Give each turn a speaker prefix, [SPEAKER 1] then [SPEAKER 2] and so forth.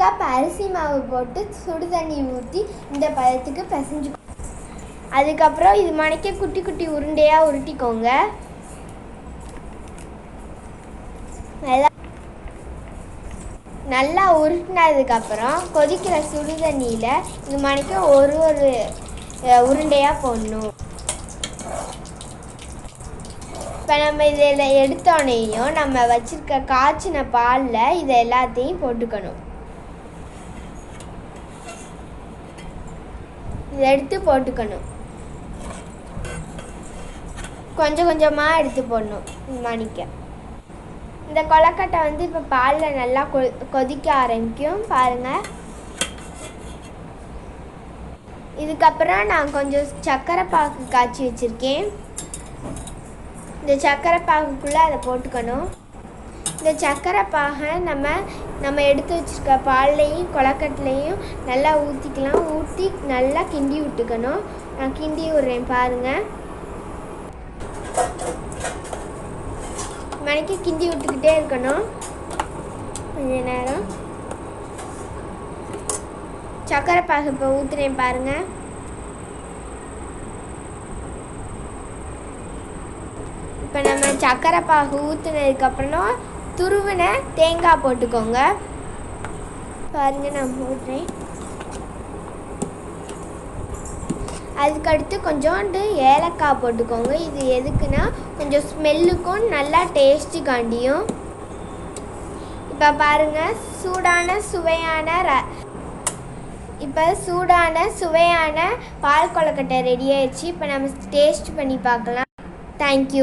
[SPEAKER 1] Cup அரிசி மாவு போட்டு சுடு தண்ணி ஊற்றி இந்த பதத்துக்கு பிசைஞ்சு அதுக்கப்புறம் இது மணிக்க குட்டி குட்டி உருண்டையாக உருட்டிக்கோங்க. நல்லா நல்லா உருட்டினதுக்கப்புறம் கொதிக்கிற சுடு தண்ணியில் இது மணிக்க ஒரு ஒரு உருண்டையாக போடணும். இப்போ நம்ம இதில் எடுத்தோடனேயும் நம்ம வச்சுருக்க காய்ச்சின பாலில் இதை எல்லாத்தையும் போட்டுக்கணும். இதை எடுத்து போட்டுக்கணும். கொஞ்சம் கொஞ்சமாக எடுத்து போடணும் மணிக்க. இந்த கொலக்கட்டை வந்து இப்போ பாலில் நல்லா கொ கொதிக்க ஆரம்பிக்கும் பாருங்கள் இதுக்கப்புறம் நான் கொஞ்சம் சர்க்கரை பாக்கு காய்ச்சி வச்சுருக்கேன். இந்த சர்க்கரை பாகுக்குள்ளே அதை போட்டுக்கணும். இந்த சர்க்கரை பாகை நம்ம நம்ம எடுத்து வச்சுருக்க பால்லையும் கொலக்கட்டிலையும் நல்லா ஊற்றிக்கலாம் ஊற்றி நல்லா கிண்டி விட்டுக்கணும். நான் கிண்டி விட்றேன் பாருங்கள் மணிக்கு கிண்டி விட்டுக்கிட்டே இருக்கணும். கொஞ்ச நேரம். சர்க்கரை பாகு இப்போ ஊற்றுறேன் பாருங்கள் இப்போ நம்ம சர்க்கரை பாகு ஊற்றுனதுக்கப்புறம் துருவின தேங்காய் போட்டுக்கோங்க. பாருங்க நான் போடுறேன். அதுக்கடுத்து கொஞ்சோண்டு ஏலக்காய் போட்டுக்கோங்க. இது எதுக்குன்னா கொஞ்சம் ஸ்மெல்லுக்கும் நல்லா டேஸ்ட்டு காண்டியும் இப்போ பாருங்கள் சூடான சுவையான ர இப்போ சூடான சுவையான பால் கொலக்கட்டை ரெடி ஆயிடுச்சு. இப்போ நம்ம டேஸ்ட் பண்ணி பார்க்கலாம். தேங்க்யூ